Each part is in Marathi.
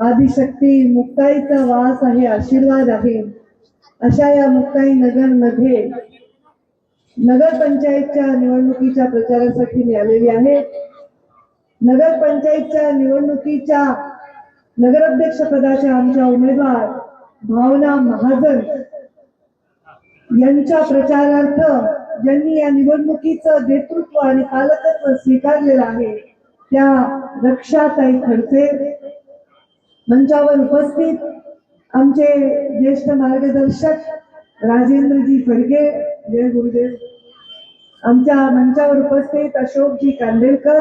आदिशक्ती मुक्ताईचा वास आहे आशीर्वाद आहे. अशा या मुक्ताई नगरमध्ये नगरपंचायतच्या निवडणुकीच्या प्रचारासाठी मी आलेली आहे नगरपंचायतच्या निवडणुकीच्या नगराध्यक्ष पदाच्या आमच्या उमेदवार भावना महाजन यांच्या प्रचारार्थ ज्यांनी या निवडणुकीचं नेतृत्व आणि पालकत्व स्वीकारलेलं आहे त्या रक्षाताई खडसे मंचावर उपस्थित आमचे ज्येष्ठ मार्गदर्शक राजेंद्रजी फडके जय गुरुदेव. आमच्या मंचावर उपस्थित अशोकजी कांदेलकर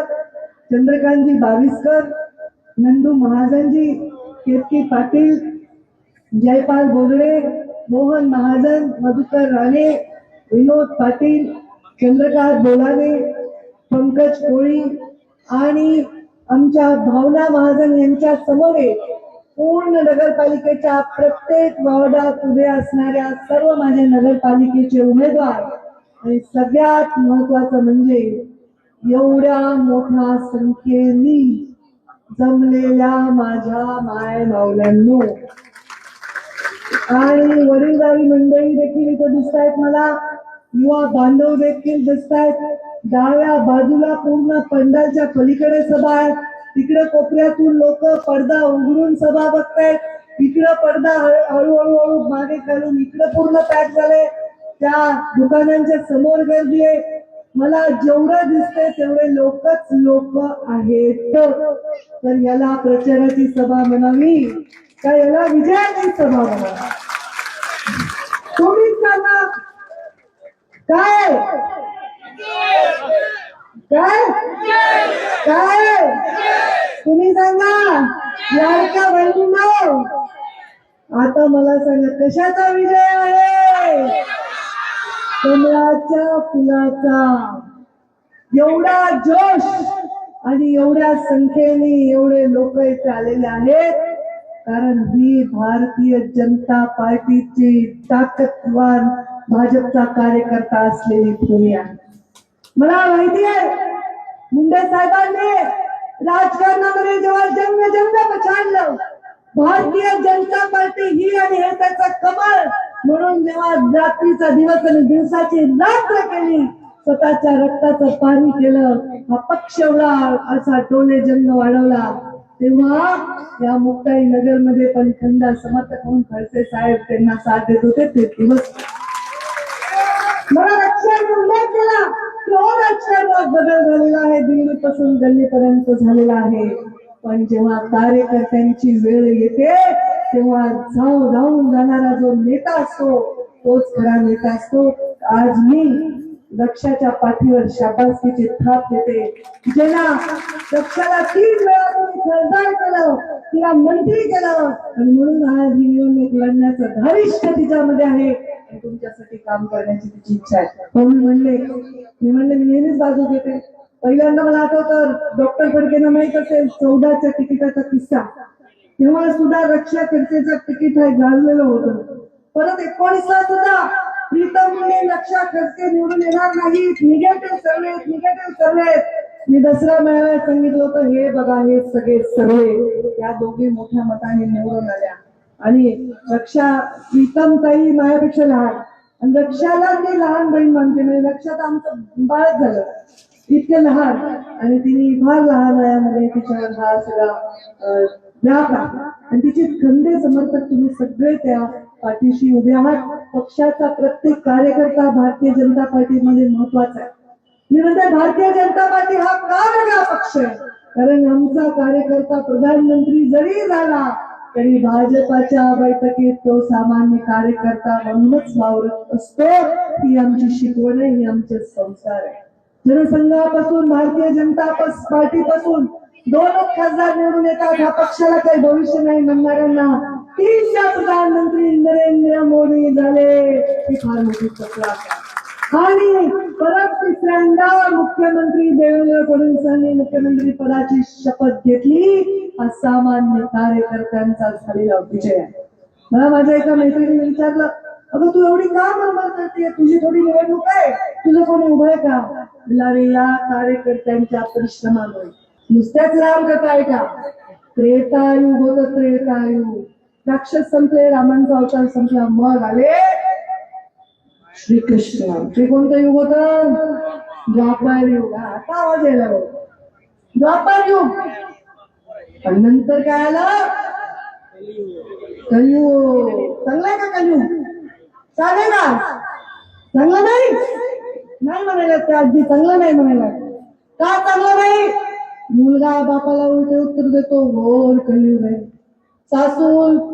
चंद्रकांतजी बाविस्कर नंदू महाजनजी केतकी पाटील जयपाल बोगडे मोहन महाजन मधुकर राणे विनोद पाटील चंद्रकांत बोलाने पंकज कोळी आणि आमच्या भावना महाजन यांच्या समवेत पूर्ण नगरपालिकेच्या प्रत्येक वॉर्डात उभे असणाऱ्या सर्व माझे नगरपालिकेचे उमेदवार आणि सगळ्यात महत्वाचं म्हणजे एवढ्या मोठ्या संख्येनी जमलेल्या माझ्या माय मावल्यांनो आणि वडीलधारी मंडळी देखील इथं दिसत आहेत मला युवा बांधव देखील दिसत आहेत डाव्या बाजूला पूर्ण पंडालच्या पलीकडे सभा आहेत. तिकडे कोपऱ्यातून लोक पडदा उघडून सभा बघतायत. इकडं पडदा हळू- हळूहळू हळू मागे घालून इकडे पूर्ण पॅक झाले त्या दुकानांच्या समोर गर्दी आहे. मला जेवढं दिसतंय तेवढे लोकच लोक आहेत. तर याला प्रचाराची सभा म्हणावी का याला विजयाची सभा म्हणावी? तुम्हीच सांगा. काय? काय काय तुम्ही सांगा लाडका बहिणींनो आता मला सांगा कशाचा विजय आहे? कमळाच्या फुलाचा. एवढा जोश आणि एवढ्या संख्येने एवढे लोक इथे आलेले आहेत. कारण ही भारतीय जनता पार्टीची ताकदवान भाजपचा कार्यकर्ता असलेली भूमी आहे. मला माहिती आहे मुंडे साहेबांनी राजकारणामध्ये जेव्हा जंग जंग पछाडलं भारतीय जनता पार्टी ही आणि हे त्याचा कमळ म्हणून जेव्हा रात्रीचा दिवस आणि दिवसाची रात्र केली स्वतःच्या रक्ताचं पाणी केलं हा पक्ष एवढा असा टोले जन्म वाढवला. तेव्हा या मुक्ताई नगरमध्ये पण खंडा समर्थक म्हणून खडसे साहेब त्यांना साथ देत होते ते दिवस. मला लक्षात उल्लेख केला की हो लक्षात बदल झालेला आहे. दिल्लीपासून गल्लीपर्यंत झालेला आहे. पण जेव्हा कार्यकर्त्यांची वेळ येते तेव्हा जाऊ जाऊन जाणारा जो नेता असतो तोच खरा नेता असतो. आज मी लक्षाच्या पाठीवर शाबासकीची थाप देते. ज्यांना लक्षाला तीन वेळा तुम्ही खासदार केलं तिला मंत्री केलं. आणि म्हणून आज ही निवडणूक लढण्याचं धारिष्ठ तिच्यामध्ये आहे. तुमच्यासाठी काम करण्याची तिची इच्छा आहे. मी म्हणले मी म्हणले मी नेहमीच बाजू घेते. पहिल्यांदा मला आठवतं डॉक्टर फडकेनं माहीत असेल चौदाच्या तिकिटाचा किस्सा. तेव्हा सुद्धा रक्षा खर्चेचं तिकीट हे गाजलेलं होतं. परत एकोणीसला सुद्धा प्रीतम रक्षा लक्षा खर्चे निवडून येणार नाहीत. निगेटिव्ह सर्वे निगेटिव्ह सर्वे मी दसरा मेळाव्यात सांगितलं होतं हे बघा हे सगळे सर्वे या दोघी मोठ्या मताने निवडून आल्या. आणि रक्षा प्रीतम ताई माझ्यापेक्षा लहान. आणि रक्षाला मी लहान बहीण मानते म्हणजे लक्षात आमचं बाळच झालं. इतकं लहान. आणि तिने फार लहान वयामध्ये तिच्या हा सगळा अं, आणि तिचे खंदे समर्थक तुम्ही सगळे त्या पाठीशी उभे आहात. पक्षाचा प्रत्येक कार्यकर्ता भारतीय जनता पार्टीमध्ये महत्त्वाचा आहे. मी म्हणते भारतीय जनता पार्टी हा का वेगळा पक्ष आहे? कारण आमचा कार्यकर्ता प्रधानमंत्री जरी झाला तरी भाजपाच्या बैठकीत तो सामान्य कार्यकर्ता म्हणूनच वावरत असतो. ही आमची शिकवण आहे ही आमचे संसार आहे. जनसंघापासून भारतीय जनता पार्टीपासून दोनच खासदार निवडून येतात. ह्या पक्षाला काही भविष्य नाही म्हणणाऱ्यांना तीनच्या प्रधानमंत्री नरेंद्र मोदी झाले. ही फार मोठी चकला आणि परत तिसऱ्यांदा मुख्यमंत्री देवेंद्र फडणवीसांनी मुख्यमंत्री पदाची शपथ घेतली. असामान्य कार्यकर्त्यांचा झालेला विजय. आहे मला माझ्या एका मैत्रिणीने विचारलं अगं तू एवढी का बरोबर करते तुझी थोडी निवडणूक आहे. तुझं कोणी उभं आहे का? म्हणलं, या कार्यकर्त्यांच्या परिश्रमामुळे. नुसत्याच राम कथा आहे का? त्रेतायू होत त्रेतायू. राक्षस संपले रामांचा अवतार संपला मग आले श्रीकृष्ण. ते कोणतं युग होत द्वापार युग. आता आवाज यायला द्वापार युग. पण नंतर काय आलं? कलियुग. चांगलाय का कलियुग? चालेल का चांगलं नाही? नाही म्हणायला त्या आजी चांगलं नाही म्हणायला का चांगलं नाही? मुलगा बापाला उलटे उत्तर देतो घोर कलियुग आहे. सासू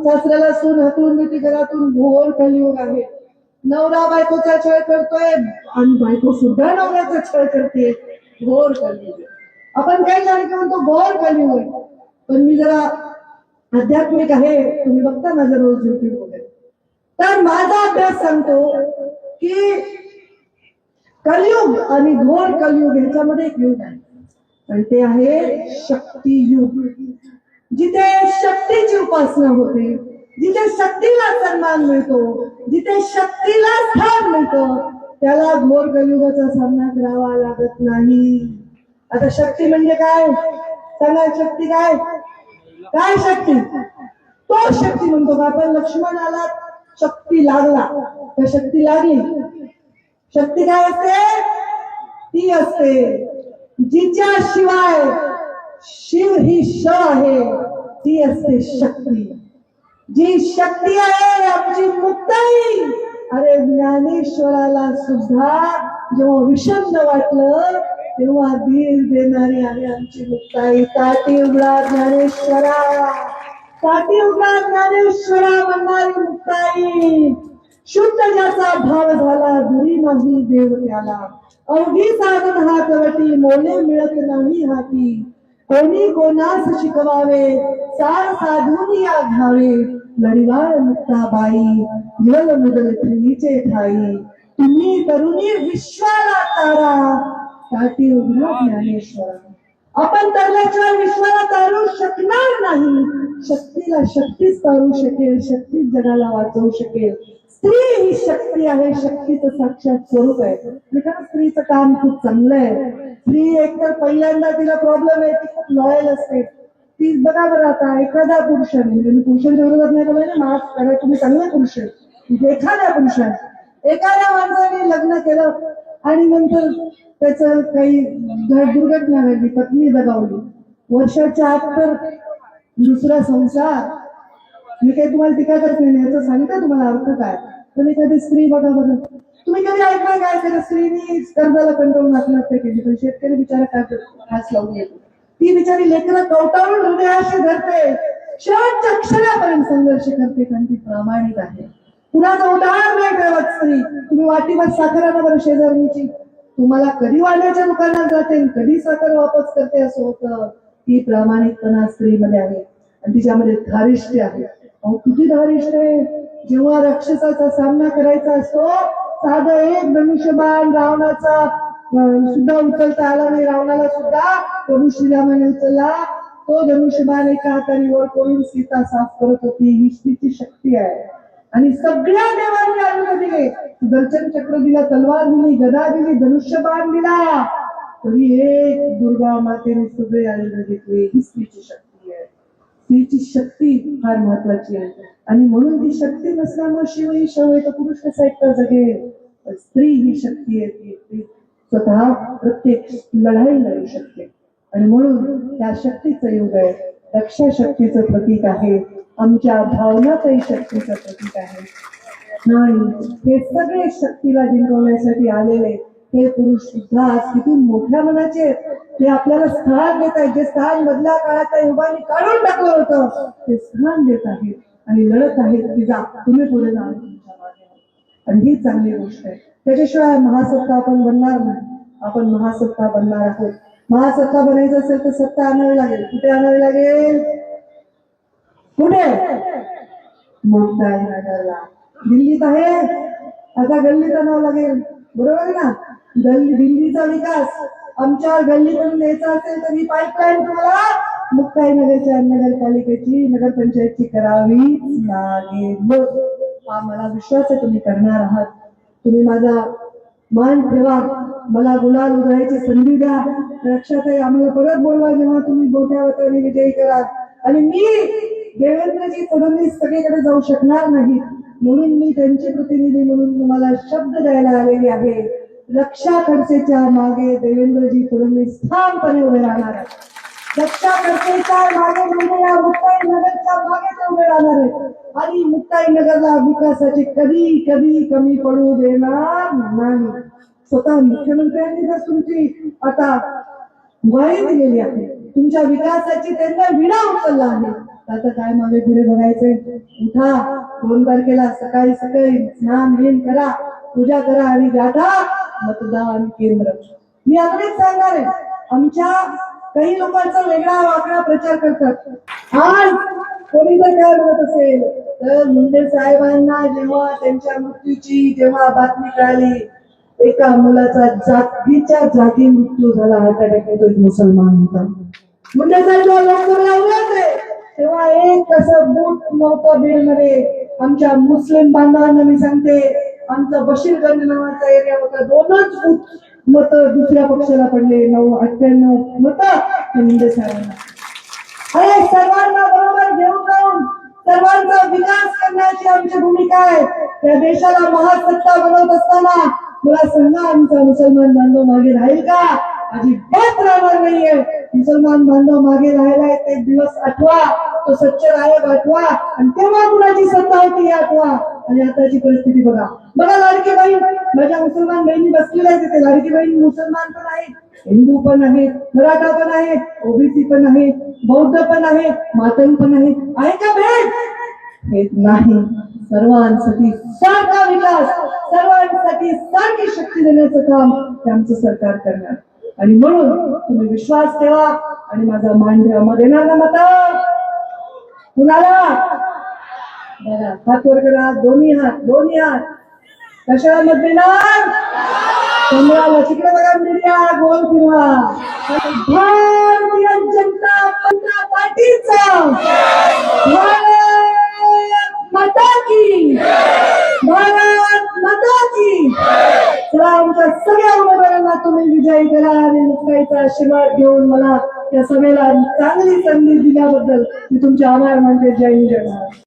सासऱ्याला सून हकलून देते घरातून घोर कलियुग आहे. नवरा बायकोचा छळ करतोय आणि बायको सुद्धा नवऱ्याचा छळ करते घोर कलियुग आपण काही जाणे म्हणतो घोर कलियुग आहे. पण मी जरा आध्यात्मिक आहे तुम्ही बघता माझा रोज युट्यूब वगैरे. तर माझा अभ्यास सांगतो की कलयुग आणि घोर कलयुग ह्याच्यामध्ये एक युग आहे. आणि ते आहे शक्ती युग. जिथे शक्तीची उपासना होते जिथे शक्तीला सन्मान मिळतो जिथे शक्तीला स्थान मिळतं त्याला घोर कलयुगाचा सामना करावा लागत नाही. आता शक्ती म्हणजे काय? सांगा शक्ती काय? काय शक्ती? तो शक्ती म्हणतो का? आपण लक्ष्मणाला शक्ती लागला. तर शक्ती लागली. शक्ती काय असते? ती असते. जिच्या शिवाय शिव ही श आहे ती असते शक्ती. जी शक्ती आहे आमची मुक्ताई. अरे ज्ञानेश्वराला सुद्धा जेव्हा विषम वाटलं तेव्हा धीर देणारी आहे आमची मुक्ताई ताटी उघडा ज्ञानेश्वरा ताटी उघडा ज्ञानेश्वरा म्हणणारी मुक्ताई. शुद्ध ज्याचा भाव झाला दुरी नाही देव त्याला अवघी साधन हातवटी मोले मिळत नाही हाती. कोणी कोणास शिकवावे सार साधून या घावे. लढिवाळ मुक्ताबाई जल मुदल त्रिणीचे ठाई. तुम्ही तरुणी विश्वाला तारा. ताटी उघडा आपण तरल्याशिवाय विश्वाला तारू शकणार नाही. शक्तीला शक्तीच तारू शकेल शक्तीच जगाला वाचवू शकेल. स्त्री ही शक्ती आहे शक्तीचं साक्षात स्वरूप आहे. खरं स्त्रीचं काम खूप चांगलं आहे. स्त्री एकतर पहिल्यांदा तिला प्रॉब्लेम आहे ती खूप लॉयल असते. ती बघा बरं आता एखादा पुरुषाने म्हणजे पुरुषांच्या विरोधात नाही बोलाय ना माफ करा तुम्ही चांगले पुरुष म्हणजे एखाद्या पुरुषाने एखाद्या माणसाने लग्न केलं आणि नंतर त्याचं काही दुर्घटना घडली पत्नी दगावली. वर्षाच्या आत तर दुसरा संसार. मी काही तुम्हाला टीका करत नाही याचं सांगते तुम्हाला अर्थ काय. तुम्ही कधी स्त्री बघा बघा तुम्ही कधी ऐकलं काय एखाद्या स्त्रीने कर्जाला कंट्रोल आत्महत्या केली? पण शेतकरी बिचारा काय खास लावून येतो. ती बिचारी लेकरं कवटाळून हृदयाशी धरते. शेवटच्या क्षणापर्यंत संघर्ष करते कारण ती प्रामाणिक आहे. पुन्हा उदाहरण नाही ठेवत स्त्री तुम्ही वाटीवर साखर बरं शेजारणीची तुम्हाला कधी वाल्याच्या दुकानात जाते कधी साखर वापस करते असं होतं? ती प्रामाणिकपणा स्त्रीमध्ये आहे. आणि तिच्यामध्ये धारिष्ट्य आहे. अहो किती धारिष्ट्य आहे? जेव्हा राक्षसाचा सामना करायचा असतो साधं एक धनुष्यबाण रावणाचा सुद्धा उचलता आला नाही. रावणाला सुद्धा प्रभू श्रीरामाने उचलला तो धनुष्यबाण एका हाताने वर करून सीता साफ करत होती. ही स्त्रीची शक्ती आहे. आणि सगळ्या देवांनी आयुध दिले. सुदर्शन चक्र दिला तलवार दिली गदा दिली धनुष्यबाण दिला. तरी एक दुर्गा मातेने सगळे आयुध घेतले. ही स्त्रीची शक्ती आहे. स्त्रीची शक्ती फार महत्वाची आहे. आणि म्हणून ती शक्ती नसल्यामुळे शिव ही शव आहे तर पुरुष कसा एकटा जगेल स्त्री ही शक्ती आहे ती स्वतः प्रत्येक लढाई लढू शकते. आणि म्हणून त्या शक्तीचं योग आहे. रक्षा शक्तीचं प्रतीक आहे. आमच्या भावनाचंही शक्तीचं प्रतीक आहे. आणि हे सगळे शक्तीला जिंकवण्यासाठी आलेले हे पुरुष सुद्धा आज किती मोठ्या मनाचे आहेत. ते आपल्याला स्थान देत आहेत. जे स्थान मधल्या काळात युगाने काढून टाकलं होतं ते स्थान देत आहेत आणि लढत आहेत की जा तुम्ही पुढे जा. तुमच्या मागे आणि ही चांगली गोष्ट आहे. त्याच्याशिवाय महासत्ता आपण बनणार नाही. आपण महासत्ता बनणार आहोत. महासत्ता बनायचं असेल तर सत्ता आणावी लागेल. कुठे आणावी लागेल? कुठे? मुंबई दिल्लीत आहे? आता गल्लीत आणावं लागेल. बरोबर आहे ना? गल्ली दिल्लीचा विकास. आमच्या गल्लीतून द्यायचा असेल तर ही पाईपलाईन तुम्हाला मुक्ताई नगरच्या नगरपालिकेची नगरपंचायतची करावी लागेल. हा मला विश्वास आहे तुम्ही करणार आहात. तुम्ही माझा मान ठेवा. मला गुलाल उधळायची संधी द्या. लक्षात आहे आम्हाला परत बोलवा जेव्हा तुम्ही मोठ्या वताने विजयी करा आणि मी देवेंद्रजी फडणवीस सगळीकडे जाऊ शकणार नाही. म्हणून मी त्यांचे प्रतिनिधी म्हणून तुम्हाला शब्द द्यायला आलेले आहे. रक्षा खडसेच्या मागे देवेंद्रजी फडणवीस ठामपणे उभे राहणार आहे रक्षा खडसेच्या मागे म्हणजे या मुक्ताई नगरच्या मागे ते उभे राहणार आहे आणि मुक्ताई नगरला विकासाची कधी कधी कमी पडू देणार नाही. स्वतः मुख्यमंत्र्यांनी जर तुमची आता ग्वाही दिलेली आहे तुमच्या विकासाची त्यांना विडा उचलला आहे आता काय मागे पुढे बघायचंय? उठा दोन तारखेला सकाळी सकाळी स्नान बिन करा पूजा करा आणि गाठा मतदान केंद्र. मी अगदीच सांगणार आहे आमच्या काही लोकांचा वेगळा वागळा प्रचार करतात. आज कोणी जर काय म्हणत असेल तर मुंडे साहेबांना जेव्हा त्यांच्या मृत्यूची जेव्हा बातमी कळाली एका मुलाचा जातीच्या जाती मृत्यू झाला हार्ट अटॅक तो एक मुसलमान होता. मुंडे जेव्हा लोकसभेला तेव्हा एक असं बूथ नव्हतं बीडमध्ये आमच्या मुस्लिम बांधवांना मी सांगते आमचा बशीरगंज नावाचा एरिया होता. दोनच बूथ मत दुसऱ्या पक्षाला पडले. नऊ अठ्ठ्याण्णव मत मुंडे साहेबांना. अरे सर्वांना बरोबर घेऊन जाऊन सर्वांचा विकास करण्याची आमची भूमिका आहे. त्या देशाला महासत्ता बनवत असताना मला सांगा आमचा मुसलमान बांधव मागे राहील का? अजिबात राहणार नाहीये. मुसलमान बांधव मागे राहिलाय ते दिवस आठवा. तो सच्च रायब आठवा. आणि तेव्हा कुणाची सत्ता होती आठवा. आणि आताची परिस्थिती बघा. बघा लाडकी बहीण. माझ्या मुसलमान बहिणी बसलेल्या आहेत तिथे. लाडकी बहीण मुसलमान पण आहेत. हिंदू पण आहेत मराठा पण आहेत ओबीसी पण आहेत बौद्ध पण आहेत मातंग पण आहेत. आहे का भेट हे नाही. सर्वांसाठी सारखा विकास सर्वांसाठी सारखी शक्ती देण्याचं काम हे आमचं सरकार करणार. आणि म्हणून तुम्ही विश्वास ठेवा आणि माझा मान ठेवा मग देणार ना मत? कुणाला? बघा हात वर करा दोन्ही हात दोन्ही हात. कशाला मत देणार कमळाला तिकडे बघा मीडिया गोल फिरवा भारतीय जनता जनता पार्टीचा. भारत की भारत माता की चला आमच्या सगळ्या उमेदवारांना तुम्ही विजयी करा आणि मुक्ताईचा आशीर्वाद घेऊन मला या सभेला चांगली संधी दिल्याबद्दल मी तुमचे आभार मानते. जय हिंद जय